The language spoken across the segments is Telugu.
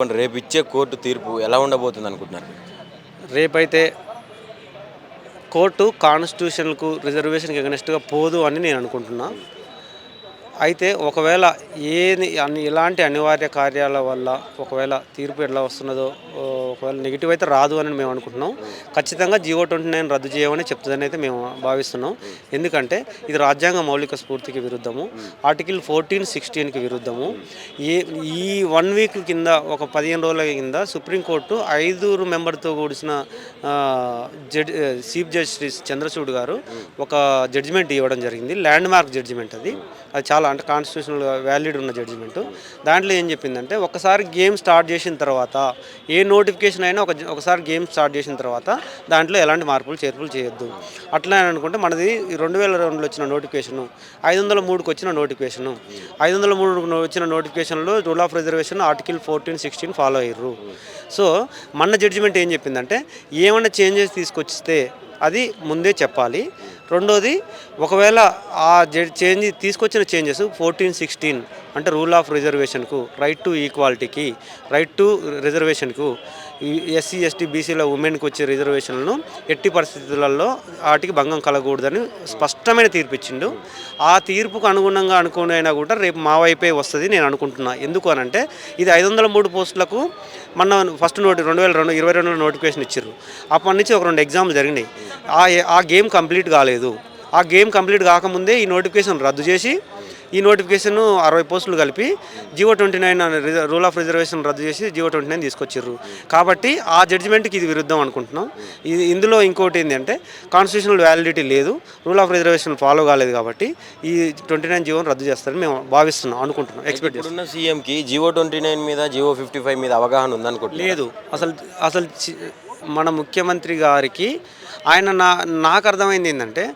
రేపు ఇచ్చే కోర్టు తీర్పు ఎలా ఉండబోతుంది అనుకుంటున్నారు? రేపైతే కోర్టు కాన్స్టిట్యూషన్కు రిజర్వేషన్కి ఎగనెస్ట్గా పోదు అని నేను అనుకుంటున్నాను అయితే ఒకవేళ ఏది అన్ని ఇలాంటి అనివార్య కార్యాల వల్ల ఒకవేళ తీర్పు ఎలా వస్తున్నదో ఒకవేళ నెగిటివ్ అయితే రాదు అని మేము అనుకుంటున్నాం. ఖచ్చితంగా జియో ట్వంటీ నైన్ రద్దు చేయమని చెప్తుందని అయితే మేము భావిస్తున్నాం. ఎందుకంటే ఇది రాజ్యాంగ మౌలిక స్ఫూర్తికి విరుద్ధము. Article fourteen సిక్స్టీన్కి విరుద్ధము. ఏ ఈ వన్ వీక్ కింద ఒక పదిహేను రోజుల కింద సుప్రీంకోర్టు ఐదుగురు మెంబర్తో కూడిన జడ్ చీఫ్ జస్టిస్ చంద్రచూడ్ గారు ఒక జడ్జిమెంట్ ఇవ్వడం జరిగింది. ల్యాండ్ మార్క్ జడ్జిమెంట్ అది. అది చాలా అంటే కాన్స్టిట్యూషనల్ వ్యాలిడ్ ఉన్న జడ్జిమెంట్ దాంట్లో ఏం చెప్పిందంటే ఒకసారి గేమ్ స్టార్ట్ చేసిన తర్వాత ఏ నోటిఫికేషన్ అయినా ఒక ఒకసారి గేమ్ స్టార్ట్ చేసిన తర్వాత దాంట్లో ఎలాంటి మార్పులు చేర్పులు చేయొద్దు. అట్లా అని అనుకుంటే మనది రెండు వేల రెండులో వచ్చిన నోటిఫికేషను ఐదు వందల మూడుకు వచ్చిన నోటిఫికేషను ఐదు వందల మూడు వచ్చిన నోటిఫికేషన్లో rule of reservation article fourteen sixteen follow అయ్యారు సో మన జడ్జిమెంట్ ఏం చెప్పిందంటే ఏమైనా చేంజెస్ తీసుకొచ్చితే అది ముందే చెప్పాలి. రెండోది ఒకవేళ ఆ చేంజ్ తీసుకొచ్చిన చేంజెస్ ఫోర్టీన్ సిక్స్టీన్ అంటే రూల్ ఆఫ్ రిజర్వేషన్కు రైట్ టు ఈక్వాలిటీకి రైట్ టు రిజర్వేషన్కు ఎస్సీ ఎస్టీ బీసీల ఉమెన్కి వచ్చే రిజర్వేషన్లను ఎట్టి పరిస్థితులలో వాటికి భంగం కలగకూడదని స్పష్టమైన తీర్పు ఇచ్చిండు. ఆ తీర్పుకు అనుగుణంగా అనుకుని అయినా కూడా రేపు మా వైపే వస్తుంది నేను అనుకుంటున్నా. ఎందుకు అనంటే ఇది ఐదు వందల మూడు పోస్టులకు మొన్న ఫస్ట్ నోటి రెండు వేల రెండు ఇరవై రెండులో నోటిఫికేషన్ ఇచ్చారు అప్పటి నుంచి ఒక రెండు ఎగ్జామ్లు జరిగినాయి. ఆ గేమ్ కంప్లీట్ కాలేదు. ఆ గేమ్ కంప్లీట్ కాకముందే ఈ నోటిఫికేషన్ రద్దు చేసి ఈ నోటిఫికేషన్ అరవై పోస్టులు కలిపి GO twenty nine rule of reservation రద్దు చేసి జియో ట్వంటీ నైన్ తీసుకొచ్చారు కాబట్టి ఆ జడ్జిమెంట్కి ఇది విరుద్ధం అనుకుంటున్నాం. ఇది ఇందులో ఇంకోటి ఏంటంటే కాన్స్టిట్యూషనల్ వ్యాలిడిటీ లేదు రూల్ ఆఫ్ రిజర్వేషన్ ఫాలో కాలేదు కాబట్టి ఈ ట్వంటీ నైన్ జియోని రద్దు చేస్తారని మేము భావిస్తున్నాం అనుకుంటున్నాం. ఎక్స్పెక్ట్ చేస్తున్నాం సీఎంకి జియో ట్వంటీ నైన్ మీద జియో ఫిఫ్టీ ఫైవ్ మీద అవగాహన ఉందనుకుంటున్నారు? లేదు. అసలు అసలు మన ముఖ్యమంత్రి గారికి ఆయన నా నాకు అర్థమైంది ఏంటంటే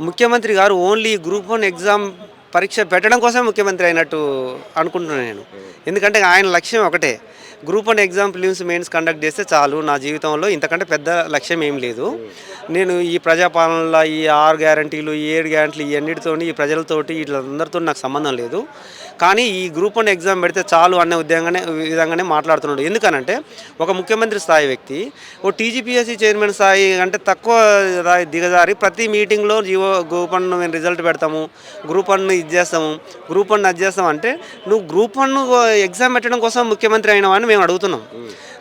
ముఖ్యమంత్రి గారు ఓన్లీ గ్రూప్ వన్ ఎగ్జామ్ పరీక్ష పెట్టడం కోసమే ముఖ్యమంత్రి అయినట్టు అనుకుంటున్నాను నేను. ఎందుకంటే ఆయన లక్ష్యం ఒకటే. Group one exam prelims mains conduct చేస్తే చాలు నా జీవితంలో ఇంతకంటే పెద్ద లక్ష్యం ఏం లేదు. నేను ఈ ప్రజాపాలనలో ఈ ఆరు గ్యారంటీలు ఈ ఏడు గ్యారంటీలు ఈ ఈ ప్రజలతోటి వీళ్ళందరితో నాకు సంబంధం లేదు. కానీ ఈ గ్రూప్ వన్ ఎగ్జామ్ పెడితే చాలు అనే ఉద్యోగంగానే విధంగానే మాట్లాడుతున్నాడు. ఎందుకనంటే ఒక ముఖ్యమంత్రి స్థాయి వ్యక్తి ఓ టీజీపీఎస్సీ చైర్మన్ స్థాయి అంటే తక్కువ దిగజారి ప్రతి మీటింగ్లో జీవో గ్రూప్ వన్ మేము రిజల్ట్ పెడతాము గ్రూప్ వన్ ఇది చేస్తాము గ్రూప్ వన్ అది చేస్తాం అంటే నువ్వు గ్రూప్ వన్ ఎగ్జామ్ పెట్టడం కోసం ముఖ్యమంత్రి అయినవా అని మేము అడుగుతున్నాం.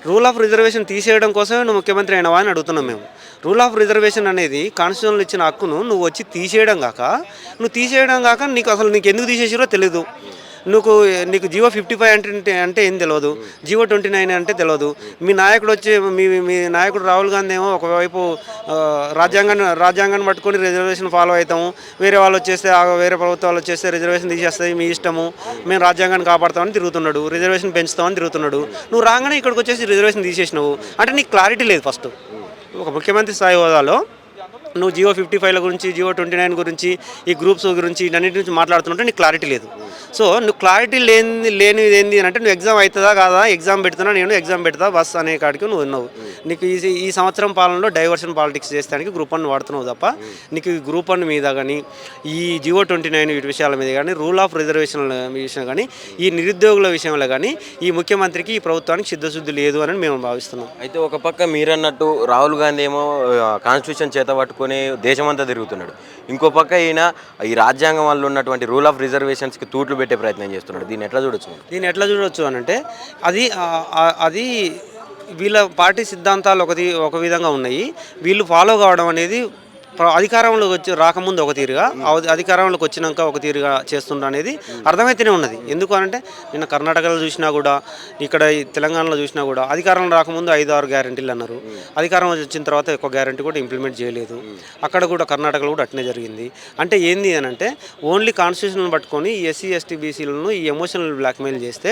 రూల్ ఆఫ్ రిజర్వేషన్ తీసేయడం కోసమే నువ్వు ముఖ్యమంత్రి అయినవా అని అడుగుతున్నాం మేము. రూల్ ఆఫ్ రిజర్వేషన్ అనేది కాన్స్టిట్యూషన్లో ఇచ్చిన హక్కును నువ్వు వచ్చి తీసేయడం కాక నువ్వు తీసేయడం కాక నీకు అసలు నీకు ఎందుకు తీసేసారో తెలియదు నువ్వు నీకు జియో ఫిఫ్టీ ఫైవ్ అంటే అంటే ఏం తెలియదు జియో ట్వంటీ నైన్ అంటే తెలియదు మీ నాయకుడు వచ్చి మీ మీ నాయకుడు రాహుల్ గాంధీ ఏమో ఒకవైపు రాజ్యాంగాన్ని రాజ్యాంగాన్ని పట్టుకొని రిజర్వేషన్ ఫాలో అవుతాము. వేరే వాళ్ళు వచ్చేస్తే ఆ వేరే ప్రభుత్వాలు వచ్చేస్తే రిజర్వేషన్ తీసేస్తాయి మీ ఇష్టము. మేము రాజ్యాంగాన్ని కాపాడుతామని తిరుగుతున్నాడు. రిజర్వేషన్ పెంచుతామని తిరుగుతున్నాడు. నువ్వు రాగానే ఇక్కడికి వచ్చేసి రిజర్వేషన్ తీసేసినావు. అంటే నీకు క్లారిటీ లేదు ఫస్ట్. ఒక ముఖ్యమంత్రి స్థాయి హోదాలో నువ్వు జియో ఫిఫ్టీ ఫైవ్ల గురించి జియో ట్వంటీ నైన్ గురించి ఈ గ్రూప్స్ గురించి వీటన్నిటి గురించి మాట్లాడుతుంటే నీకు క్లారిటీ లేదు. సో నువ్వు క్లారిటీ లేని లేనిది ఏంది అంటే నువ్వు ఎగ్జామ్ అవుతుందా కాదా ఎగ్జామ్ పెడుతున్నా నేను ఎగ్జామ్ పెడతా బస్ అనే కాడికి నువ్వు ఉన్నావు. నీకు ఈ ఈ సంవత్సరం పాలనలో డైవర్షన్ పాలిటిక్స్ చేస్తానికి గ్రూప్ వన్ వాడుతున్నావు తప్ప నీకు ఈ గ్రూప్ వన్ మీద కానీ ఈ జియో ట్వంటీ నైన్ వీటి విషయాల మీద కానీ రూల్ ఆఫ్ రిజర్వేషన్ విషయం కానీ ఈ నిరుద్యోగుల విషయంలో కానీ ఈ ముఖ్యమంత్రికి ఈ ప్రభుత్వానికి సిద్ధశుద్ధి లేదు అని మేము భావిస్తున్నాం. అయితే ఒక పక్క మీరన్నట్టు రాహుల్ గాంధీ ఏమో కాన్స్టిట్యూషన్ చేత పట్టుకు దేశమంతా తిరుగుతున్నాడు. ఇంకో పక్క ఈయన ఈ రాజ్యాంగం వల్ల ఉన్నటువంటి రూల్ ఆఫ్ రిజర్వేషన్స్కి తూట్లు పెట్టే ప్రయత్నం చేస్తున్నాడు. దీన్ని ఎట్లా చూడొచ్చు? దీన్ని ఎట్లా చూడొచ్చు అని అంటే అది అది వీళ్ళ పార్టీ సిద్ధాంతాలు ఒకటి ఒక విధంగా ఉన్నాయి. వీళ్ళు ఫాలో కావడం అనేది అధికారంలోకి వచ్చి రాకముందు ఒక తీరుగా అధికారంలోకి వచ్చినాక ఒక తీరుగా చేస్తుండ అనేది అర్థమైతేనే ఉన్నది. ఎందుకు అంటే నిన్న కర్ణాటకలో చూసినా కూడా ఇక్కడ తెలంగాణలో చూసినా కూడా అధికారంలో రాకముందు ఐదు ఆరు గ్యారంటీలు అన్నారు. అధికారం వచ్చిన తర్వాత ఎక్కువ గ్యారంటీ కూడా ఇంప్లిమెంట్ చేయలేదు. అక్కడ కూడా కర్ణాటకలో కూడా అట్నే జరిగింది. అంటే ఏంది అని అంటే ఓన్లీ కాన్స్టిట్యూషన్ పట్టుకొని ఎస్సీ ఎస్టీ బీసీలను ఈ ఎమోషనల్ బ్లాక్మెయిల్ చేస్తే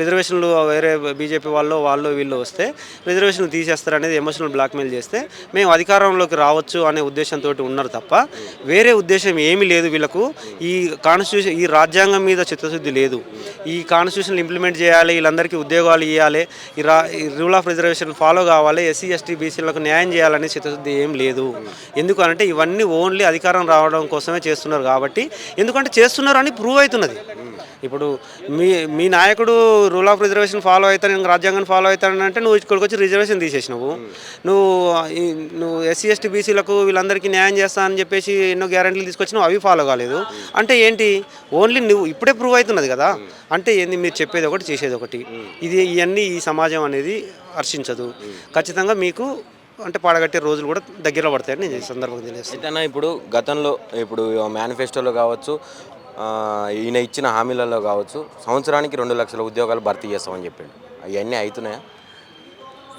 రిజర్వేషన్లు వేరే బీజేపీ వాళ్ళు వాళ్ళు వీళ్ళు వస్తే రిజర్వేషన్లు తీసేస్తారు అనేది ఎమోషనల్ బ్లాక్మెయిల్ చేస్తే మేము అధికారంలోకి రావచ్చు అనే ఉద్దేశం ఉద్దేశంతో ఉన్నారు తప్ప వేరే ఉద్దేశం ఏమీ లేదు వీళ్ళకు. ఈ కాన్స్టిట్యూషన్ ఈ రాజ్యాంగం మీద చిత్తశుద్ధి లేదు. ఈ కాన్స్టిట్యూషన్ ఇంప్లిమెంట్ చేయాలి వీళ్ళందరికీ ఉద్యోగాలు ఇవ్వాలి ఈ రా ఈ రూల్ ఆఫ్ రిజర్వేషన్ ఫాలో కావాలి ఎస్సీ ఎస్టీ బీసీలకు న్యాయం చేయాలనే చిత్తశుద్ధి ఏం లేదు. ఎందుకంటే ఇవన్నీ ఓన్లీ అధికారం రావడం కోసమే చేస్తున్నారు కాబట్టి ఎందుకంటే చేస్తున్నారు అని ప్రూవ్ అవుతున్నది. ఇప్పుడు మీ మీ నాయకుడు రూల్ ఆఫ్ రిజర్వేషన్ ఫాలో అవుతాను నేను రాజ్యాంగాన్ని ఫాలో అవుతాను అంటే నువ్వు ఇక్కడికి వచ్చి రిజర్వేషన్ తీసేసినావు. నువ్వు నువ్వు ఎస్సీ ఎస్టీ బీసీలకు వీళ్ళందరికీ న్యాయం చేస్తా అని చెప్పేసి ఎన్నో గ్యారెంటీలు తీసుకొచ్చినావు అవి ఫాలో కాలేదు. అంటే ఏంటి? ఓన్లీ నువ్వు ఇప్పుడే ప్రూవ్ అవుతున్నది కదా. అంటే ఏంది? మీరు చెప్పేది ఒకటి చేసేది ఒకటి. ఇది ఇవన్నీ ఈ సమాజం అనేది హర్షించదు. ఖచ్చితంగా మీకు అంటే పాడగట్టే రోజులు కూడా దగ్గర పడతాయని నేను సందర్భంగా తెలియజేస్తాను అయితే ఇప్పుడు గతంలో ఇప్పుడు మేనిఫెస్టోలో కావచ్చు ఈయన ఇచ్చిన హామీలలో కావచ్చు సంవత్సరానికి రెండు లక్షల ఉద్యోగాలు భర్తీ చేస్తామని చెప్పాడు. అవన్నీ అవుతున్నాయా?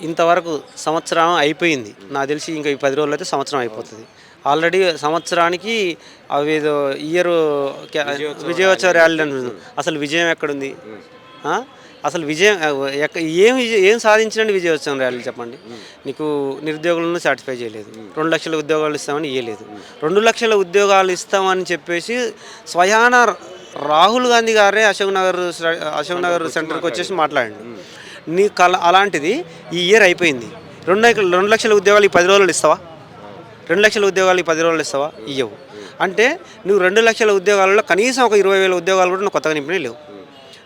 ఇంతవరకు సంవత్సరం అయిపోయింది. నాకు తెలిసి ఇంకా ఈ పది రోజులు అయితే సంవత్సరం అయిపోతుంది. ఆల్రెడీ సంవత్సరానికి అవి ఇయర్ విజయోత్సవ ర్యాలీ. అసలు విజయం ఎక్కడుంది? అసలు విజయం ఎక్క ఏం విజయ ఏం సాధించండి విజయోత్సవం ర్యాలీ చెప్పండి. నీకు నిరుద్యోగులను సాటిస్ఫై చేయలేదు. రెండు లక్షల ఉద్యోగాలు ఇస్తామని ఇవ్వలేదు రెండు లక్షల ఉద్యోగాలు ఇస్తామని చెప్పేసి స్వయాన రాహుల్ గాంధీ గారే అశోక్ నగర్ అశోక్ నగర్ సెంటర్కి వచ్చేసి మాట్లాడండి. నీ కళ అలాంటిది ఈ ఇయర్ అయిపోయింది. రెండు రెండు లక్షల ఉద్యోగాలు ఈ పది రోజులు ఇస్తావా? రెండు లక్షల ఉద్యోగాలు ఈ పది రోజులు ఇస్తావా? ఇయ్యవు. అంటే నువ్వు రెండు లక్షల ఉద్యోగాలలో కనీసం ఒక ఇరవై వేల ఉద్యోగాలు కూడా నువ్వు కొత్తగా నింపినవి లేవు.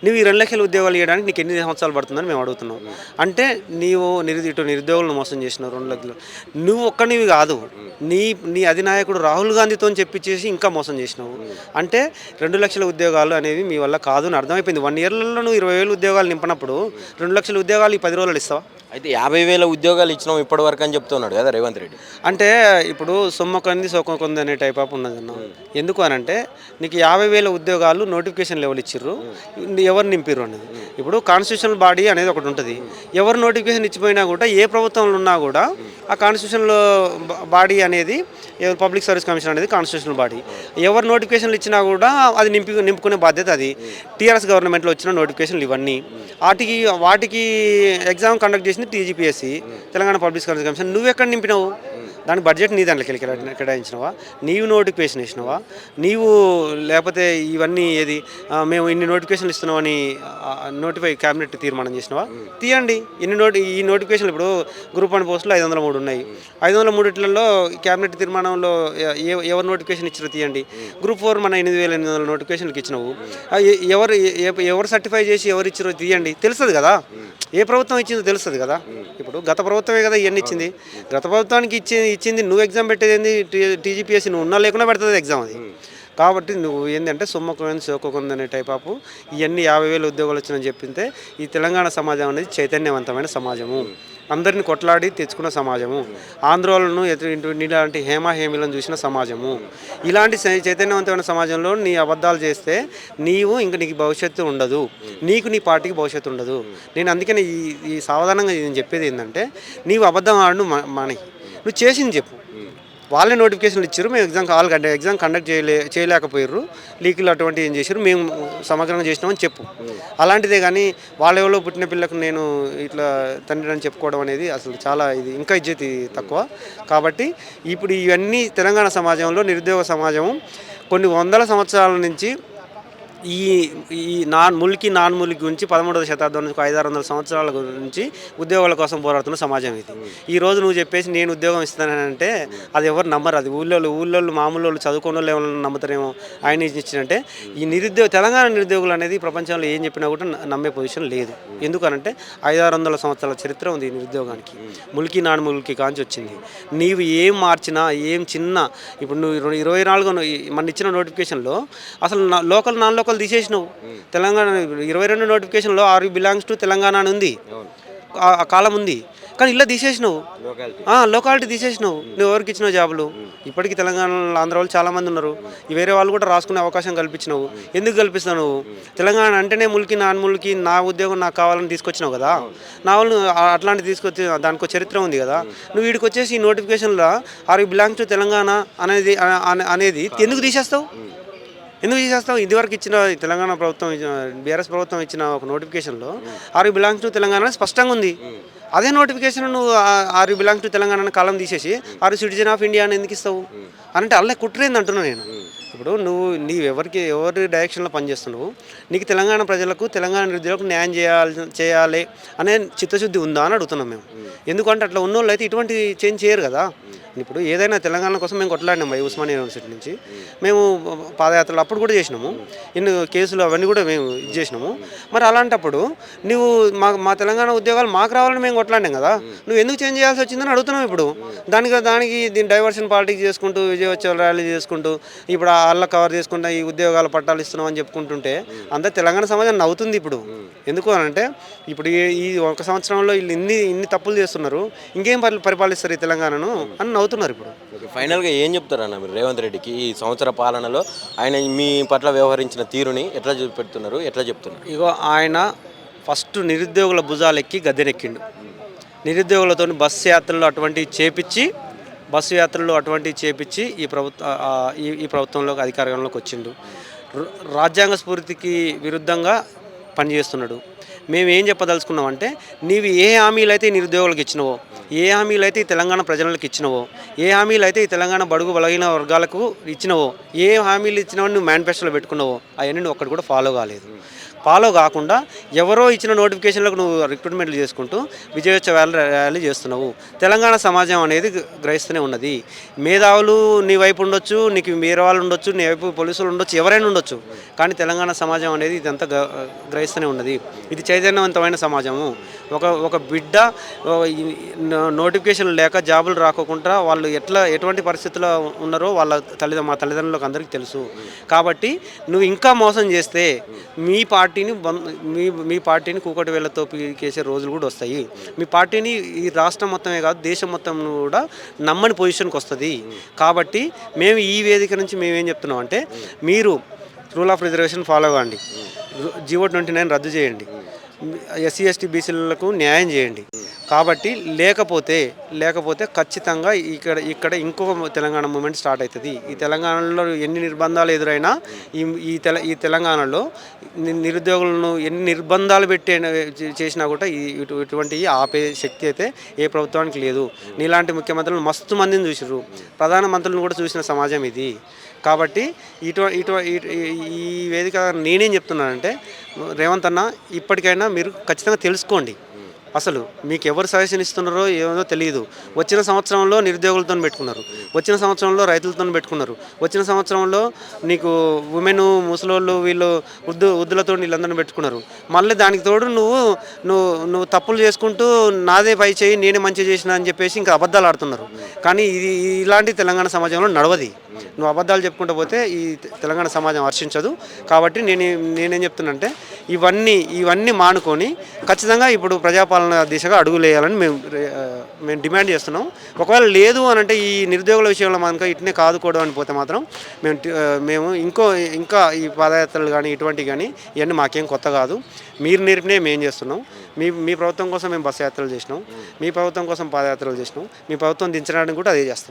నువ్వు ఈ రెండు లక్షల ఉద్యోగాలు ఇవ్వడానికి నీకు ఎన్ని సంవత్సరాలు పడుతుందని మేము అడుగుతున్నాం. అంటే నీవు నిరు ఇటు నిరుద్యోగులను మోసం చేసినావు రెండు లక్షలు. నువ్వు ఒక్కనివి కాదు. నీ నీ అధినాయకుడు రాహుల్ గాంధీతో చెప్పించేసి ఇంకా మోసం చేసినావు. అంటే రెండు లక్షల ఉద్యోగాలు అనేవి మీ వల్ల కాదు అని అర్థమైపోయింది. వన్ ఇయర్లలో నువ్వు ఇరవై వేలు ఉద్యోగాలు నింపినప్పుడు రెండు లక్షల ఉద్యోగాలు ఈ పది రోజులు ఇస్తావా? అయితే యాభై వేల ఉద్యోగాలు ఇచ్చినాం ఇప్పటి వరకు అని చెప్తున్నాడు కదా రేవంత్ రెడ్డి. అంటే ఇప్పుడు సొమ్మ కొంది అనే టైప్ ఆఫ్ ఉన్నది అన్న. ఎందుకు అని అంటే నీకు యాభై వేల ఉద్యోగాలు నోటిఫికేషన్ లెవెల్ ఇచ్చిర్రు ఎవరు నింపిర్రు అనేది ఇప్పుడు కాన్స్టిట్యూషనల్ బాడీ అనేది ఒకటి ఉంటుంది. ఎవరు నోటిఫికేషన్ ఇచ్చిపోయినా కూడా ఏ ప్రభుత్వంలో ఉన్నా కూడా ఆ కాన్స్టిట్యూషనల్ బాడీ అనేది పబ్లిక్ సర్వీస్ కమిషన్ అనేది కాన్స్టిట్యూషనల్ బాడీ ఎవరు నోటిఫికేషన్లు ఇచ్చినా కూడా అది నింపి నింపుకునే బాధ్యత అది. టీఆర్ఎస్ గవర్నమెంట్లో వచ్చిన నోటిఫికేషన్లు ఇవన్నీ. వాటికి వాటికి ఎగ్జామ్ కండక్ట్ చేసింది TGPSC Telangana public service commission నువ్వు ఎక్కడ నింపినావు? దాని బడ్జెట్ నీ దాంట్లోకి వెళ్ళి కేటాయించినవా? నీవు నోటిఫికేషన్ ఇచ్చినవా? నీవు లేకపోతే ఇవన్నీ ఏది మేము ఇన్ని నోటిఫికేషన్లు ఇస్తున్నామని నోటిఫై క్యాబినెట్ తీర్మానం చేసినవా? తీయండి. ఇన్ని నోటి ఈ నోటిఫికేషన్లు ఇప్పుడు గ్రూప్ వన్ పోస్టులు ఐదు వందల మూడు ఉన్నాయి. ఐదు వందల మూడిట్లలో క్యాబినెట్ తీర్మానంలో ఎ- ఎవరు నోటిఫికేషన్ ఇచ్చారో తీయండి. గ్రూప్ ఫోర్ మన ఎనిమిది వేల ఎనిమిది వందల నోటిఫికేషన్కి ఇచ్చినావు. ఎవరు ఎవరు సర్టిఫై చేసి ఎవరు ఇచ్చారో తీయండి. తెలుస్తుంది కదా? ఏ ప్రభుత్వం ఇచ్చిందో తెలుస్తుంది కదా? ఇప్పుడు గత ప్రభుత్వమే కదా ఇవన్నీ ఇచ్చింది. గత ప్రభుత్వానికి ఇచ్చి ఇచ్చింది నువ్వు ఎగ్జామ్ పెట్టేది ఏంది? టీజీపీఎస్సీ నువ్వు ఉన్నా లేకుండా పెడుతుంది ఎగ్జామ్ అది. కాబట్టి నువ్వు ఏంటంటే సుమ్మకుంది సోకుకుంది అనే టైప్ ఆఫ్ ఇవన్నీ యాభై వేల ఉద్యోగాలు వచ్చినని చెప్పింటే ఈ తెలంగాణ సమాజం అనేది చైతన్యవంతమైన సమాజము. అందరిని కొట్లాడి తెచ్చుకున్న సమాజము. ఆంధ్రోళను ఇలాంటి హేమహేమిలను చూసిన సమాజము. ఇలాంటి చైతన్యవంతమైన సమాజంలో నీ అబద్ధాలు చేస్తే నీవు ఇంక నీకు భవిష్యత్తు ఉండదు. నీకు నీ పార్టీకి భవిష్యత్తు ఉండదు. నేను అందుకని ఈ ఈ సావధానంగా నేను చెప్పేది ఏంటంటే నీవు అబద్ధం ఆడు మాని. నువ్వు చేసింది చెప్పు. వాళ్ళే నోటిఫికేషన్లు ఇచ్చారు మేము ఎగ్జామ్ కాల్ ఎగ్జామ్ కండక్ట్ చేయలే చేయలేకపోయారు లీకులు అటువంటి ఏం చేశారు మేము సమగ్రంగా చేసినామని చెప్పు. అలాంటిదే కానీ వాళ్ళ ఎవరో పుట్టిన పిల్లకు నేను ఇట్లా తండ్రి అని చెప్పుకోవడం అనేది అసలు చాలా ఇది ఇంకా ఇజ్జతి తక్కువ. కాబట్టి ఇప్పుడు ఇవన్నీ తెలంగాణ సమాజంలో నిరుద్యోగ సమాజం కొన్ని వందల సంవత్సరాల నుంచి ఈ ఈ నాన్ ములికి నాన్ ములికి గురించి పదమూడవ శతాబ్దం నుంచి ఐదారు వందల సంవత్సరాల గురించి ఉద్యోగాల కోసం పోరాడుతున్న సమాజం ఇది. ఈ రోజు నువ్వు చెప్పేసి నేను ఉద్యోగం ఇస్తానంటే అది ఎవరు నమ్మరు. అది ఊళ్ళో ఊళ్ళో మామూలు వాళ్ళు చదువుకున్న వాళ్ళు ఏమైనా నమ్ముతారేమో ఆయన ఇచ్చినంటే ఈ నిరుద్యోగ తెలంగాణ నిరుద్యోగులు అనేది ప్రపంచంలో ఏం చెప్పినా కూడా నమ్మే పొజిషన్ లేదు. ఎందుకనంటే ఐదారు వందల సంవత్సరాల చరిత్ర ఉంది ఈ నిరుద్యోగానికి. ములికి నాన్ ములికి కాంచి వచ్చింది. నీవు ఏం మార్చినా ఏం చిన్న ఇప్పుడు నువ్వు ఇరవై- నాలుగు మన ఇచ్చిన నోటిఫికేషన్లో అసలు నా- లోకల్ నాన్ లోకల్ తీసేసినావు. తెలంగాణ ఇరవై రెండు నోటిఫికేషన్లో are you belongs to Telangana అని ఉంది. ఆ కాలం ఉంది. కానీ ఇలా తీసేసినావు. లోకాలిటీ తీసేసినావు. నువ్వు ఎవరికి ఇచ్చినావు జాబులు? ఇప్పటికీ తెలంగాణలో ఆంధ్ర వాళ్ళు చాలా మంది ఉన్నారు వేరే వాళ్ళు కూడా రాసుకునే అవకాశం కల్పించినావు. ఎందుకు కల్పిస్తావు నువ్వు తెలంగాణ అంటేనే ములికి నాన్ ములికి నా ఉద్యోగం నాకు కావాలని తీసుకొచ్చినావు కదా? నా వాళ్ళు అట్లాంటి తీసుకొచ్చి దానికి చరిత్ర ఉంది కదా? నువ్వు వీడికి వచ్చేసి ఈ నోటిఫికేషన్లో are you belongs to Telangana అనేది అనేది ఎందుకు తీసేస్తావు? ఎందుకు తీసేస్తాం ఇదివరకు ఇచ్చిన తెలంగాణ ప్రభుత్వం బీఆర్ఎస్ ప్రభుత్వం ఇచ్చిన ఒక నోటిఫికేషన్లో ఆర్ బిలాంగ్స్ టు తెలంగాణ స్పష్టంగా ఉంది. అదే నోటిఫికేషన్ నువ్వు ఆర్ బిలాంగ్స్ టు తెలంగాణ కాలం తీసేసి ఆర్ సిటిజన్ ఆఫ్ ఇండియా అని ఎందుకు ఇస్తావు? అంటే అల్లే కుట్రేంది అంటున్నా నేను. ఇప్పుడు నువ్వు నీవు ఎవరికి ఎవరి డైరెక్షన్లో పనిచేస్తున్నావు? నీకు తెలంగాణ ప్రజలకు తెలంగాణ నిరుద్యోగులకు న్యాయం చేయాలి చేయాలి అనే చిత్తశుద్ధి ఉందా అని అడుగుతున్నాం మేము. ఎందుకంటే అట్లా ఉన్నోళ్ళు అయితే ఇటువంటి చేంజ్ చేయరు కదా. ఇప్పుడు ఏదైనా తెలంగాణ కోసం మేము కొట్లాడినాం ఈ ఉస్మానియా యూనివర్సిటీ నుంచి. మేము పాదయాత్రలు అప్పుడు కూడా చేసినాము. ఇన్ని కేసులు అవన్నీ కూడా మేము ఇది చేసినాము. మరి అలాంటప్పుడు నువ్వు మా మా తెలంగాణ ఉద్యోగాలు మాకు రావాలని మేము కొట్లాడినాం కదా. నువ్వు ఎందుకు చేంజ్ చేయాల్సి వచ్చిందని అడుగుతున్నావు ఇప్పుడు. దానికి దానికి దీని డైవర్షన్ పాలిటిక్స్ చేసుకుంటూ విజయోత్సవాలు ర్యాలీ చేసుకుంటూ ఇప్పుడు వాళ్ళ కవర్ చేసుకుంటూ ఈ ఉద్యోగాల పట్టాలు ఇస్తున్నాం అని చెప్పుకుంటుంటే అంతా తెలంగాణ సమాజం నవ్వుతుంది ఇప్పుడు. ఎందుకు అని అంటే ఇప్పుడు ఈ- ఒక సంవత్సరంలో వీళ్ళు ఇన్ని ఇన్ని తప్పులు చేస్తున్నారు. ఇంకేం పరిపాలిస్తారు ఈ తెలంగాణను అని నవ్వుతున్నారు ఇప్పుడు. ఓకే ఫైనల్గా ఏం చెప్తారన్న మీరు రేవంత్ రెడ్డికి ఈ సంవత్సర పాలనలో? ఆయన మీ పట్ల వ్యవహరించిన తీరుని ఎట్లా చూపెడుతున్నారు? ఎట్లా చెప్తున్నారు? ఇగో ఆయన ఫస్ట్ నిరుద్యోగుల భుజాలెక్కి గద్దెనెక్కిండు. నిరుద్యోగులతో బస్సు యాత్రలు అటువంటివి చేపించి బస్సు యాత్రలు అటువంటివి చేపించి ఈ ప్రభుత్వ ఈ ఈ ప్రభుత్వంలోకి అధికారంలోకి వచ్చిండు. రాజ్యాంగ స్ఫూర్తికి విరుద్ధంగా పనిచేస్తున్నాడు మేము ఏం చెప్పదలుచుకున్నామంటే నీవు ఏ హామీలు అయితే నిరుద్యోగులకు ఇచ్చినవో ఏ హామీలు అయితే ఈ తెలంగాణ ప్రజలకు ఇచ్చినవో ఏ హామీలు అయితే ఈ తెలంగాణ బడుగు బలహీన వర్గాలకు ఇచ్చినవో ఏ హామీలు ఇచ్చినవో నువ్వు మేనిఫెస్టోలో పెట్టుకున్నావో అవన్నీ నువ్వు ఒక్కటి కూడా ఫాలో కాలేదు. ఫాలో కాకుండా ఎవరో ఇచ్చిన నోటిఫికేషన్లకు నువ్వు రిక్రూట్మెంట్లు చేసుకుంటూ విజయోత్సవ ర్యాలీ చేస్తున్నావు. తెలంగాణ సమాజం అనేది గ్రహిస్తూనే ఉన్నది. మేధావులు నీ వైపు ఉండొచ్చు నీకు వేరే వాళ్ళు ఉండొచ్చు నీ వైపు పోలీసులు ఉండొచ్చు ఎవరైనా ఉండొచ్చు. కానీ తెలంగాణ సమాజం అనేది ఇదంతా గ్రహిస్తూనే ఉన్నది. ఇది చైతన్యవంతమైన సమాజము. ఒక ఒక బిడ్డ నోటిఫికేషన్ లేక జాబులు రాకోకుండా వాళ్ళు ఎట్లా ఎటువంటి పరిస్థితుల్లో ఉన్నారో వాళ్ళ తల్లిద మా తల్లిదండ్రులకు అందరికీ తెలుసు. కాబట్టి నువ్వు ఇంకా మోసం చేస్తే మీ పార్టీని మీ మీ పార్టీని కూకటి వేళ్ళతో పీకేసే రోజులు కూడా వస్తాయి. మీ పార్టీని ఈ రాష్ట్రం మొత్తమే కాదు దేశం మొత్తం కూడా నమ్మని పొజిషన్కి వస్తుంది. కాబట్టి మేము ఈ వేదిక నుంచి మేము ఏం చెప్తున్నాం అంటే మీరు రూల్ ఆఫ్ రిజర్వేషన్ ఫాలో కాండి. జీవో ట్వంటీ నైన్ రద్దు చేయండి. ఎస్సీ ఎస్టీ బీసీలకు న్యాయం చేయండి. కాబట్టి లేకపోతే లేకపోతే ఖచ్చితంగా ఇక్కడ ఇక్కడ ఇంకొక తెలంగాణ మూమెంట్ స్టార్ట్ అవుతుంది. ఈ తెలంగాణలో ఎన్ని నిర్బంధాలు ఎదురైనా ఈ ఈ తెల ఈ తెలంగాణలో నిరుద్యోగులను ఎన్ని నిర్బంధాలు పెట్టి చేసినా కూడా ఇటువంటి ఇటు ఆపే శక్తి అయితే ఏ ప్రభుత్వానికి లేదు. నీలాంటి ముఖ్యమంత్రులు మస్తు మందిని చూసిర్రు. ప్రధానమంత్రులను కూడా చూసిన సమాజం ఇది. కాబట్టి ఇటు ఇటు ఈ వేదిక నేనేం చెప్తున్నానంటే రేవంత్ అన్న ఇప్పటికైనా మీరు ఖచ్చితంగా తెలుసుకోండి. అసలు మీకు ఎవరు సజెషన్ ఇస్తున్నారో ఏమో తెలియదు. వచ్చిన సంవత్సరంలో నిరుద్యోగులతో పెట్టుకున్నారు. వచ్చిన సంవత్సరంలో రైతులతో పెట్టుకున్నారు. వచ్చిన సంవత్సరంలో నీకు ఉమెన్ ముసలోళ్ళు వీళ్ళు వృద్ధు వృద్ధులతో వీళ్ళందరిని పెట్టుకున్నారు. మళ్ళీ దానికి తోడు నువ్వు నువ్వు నువ్వు తప్పులు చేసుకుంటూ నాదే పై చేయి నేనే మంచి చేసిన అని చెప్పేసి ఇంకా అబద్ధాలు ఆడుతున్నారు. కానీ ఇది ఇలాంటి తెలంగాణ సమాజంలో నడవది. నువ్వు అబద్ధాలు చెప్పుకుంటూ పోతే ఈ తెలంగాణ సమాజం హర్షించదు. కాబట్టి నేను నేనేం చెప్తున్నా అంటే ఇవన్నీ ఇవన్నీ మానుకొని ఖచ్చితంగా ఇప్పుడు ప్రజాపాలన దిశగా అడుగులేయాలని మేము మేము డిమాండ్ చేస్తున్నాం. ఒకవేళ లేదు అని అంటే ఈ నిరుద్యోగుల విషయంలో మనకు ఇట్నే కాదుకోవడం అని పోతే మాత్రం మేము మేము ఇంకో ఇంకా ఈ పాదయాత్రలు కానీ ఇటువంటివి కానీ ఇవన్నీ మాకేం కొత్త కాదు. మీరు నేర్పినే మేము చేస్తున్నాం. మీ మీ ప్రభుత్వం కోసం మేము బస్సు యాత్రలు చేసినాం. మీ ప్రభుత్వం కోసం పాదయాత్రలు చేసినాం. మీ ప్రభుత్వం దించడానికి కూడా అదే చేస్తాం